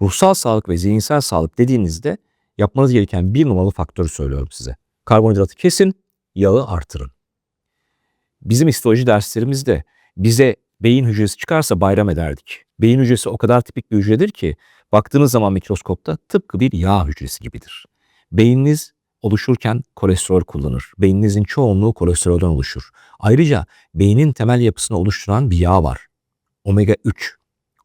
Ruhsal sağlık ve zihinsel sağlık dediğinizde yapmanız gereken bir numaralı faktörü söylüyorum size. Karbonhidratı kesin, yağı artırın. Bizim histoloji derslerimizde bize beyin hücresi çıkarsa bayram ederdik. Beyin hücresi o kadar tipik bir hücredir ki baktığınız zaman mikroskopta tıpkı bir yağ hücresi gibidir. Beyniniz oluşurken kolesterol kullanır. Beyninizin çoğunluğu kolesterolden oluşur. Ayrıca beynin temel yapısını oluşturan bir yağ var. Omega 3.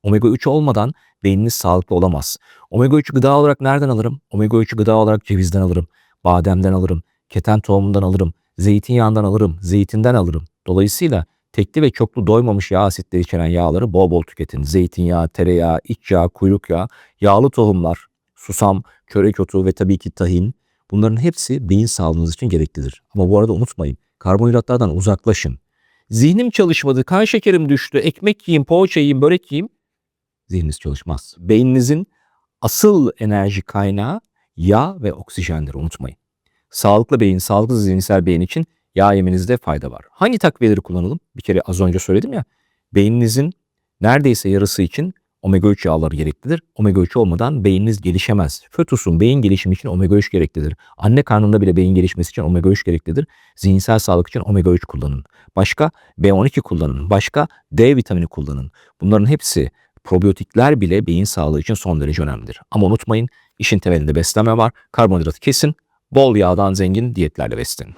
Omega 3 olmadan beyniniz sağlıklı olamaz. Omega 3 gıda olarak nereden alırım? Omega 3'ü gıda olarak cevizden alırım, bademden alırım, keten tohumundan alırım, zeytinyağından alırım, zeytinden alırım. Dolayısıyla tekli ve çoklu doymamış yağ asitleri içeren yağları bol bol tüketin. Zeytinyağı, tereyağı, iç yağ, kuyruk yağı, yağlı tohumlar, susam, çörek otu ve tabii ki tahin. Bunların hepsi beyin sağlığınız için gereklidir. Ama bu arada unutmayın, karbonhidratlardan uzaklaşın. Zihnim çalışmadı, kan şekerim düştü, ekmek yiyeyim, poğaça yiyeyim, börek yiyeyim. Zihniniz çalışmaz. Beyninizin asıl enerji kaynağı yağ ve oksijendir unutmayın. Sağlıklı beyin, sağlıklı zihinsel beyin için yağ yemenizde fayda var. Hangi takviyeleri kullanalım? Bir kere az önce söyledim ya. Beyninizin neredeyse yarısı için omega 3 yağları gereklidir. Omega 3 olmadan beyniniz gelişemez. Fötüsün beyin gelişimi için omega 3 gereklidir. Anne karnında bile beyin gelişmesi için omega 3 gereklidir. Zihinsel sağlık için omega 3 kullanın. Başka B12 kullanın. Başka D vitamini kullanın. Bunların hepsi probiyotikler bile beyin sağlığı için son derece önemlidir. Ama unutmayın işin temelinde beslenme var. Karbonhidratı kesin, bol yağdan zengin diyetlerle beslenin.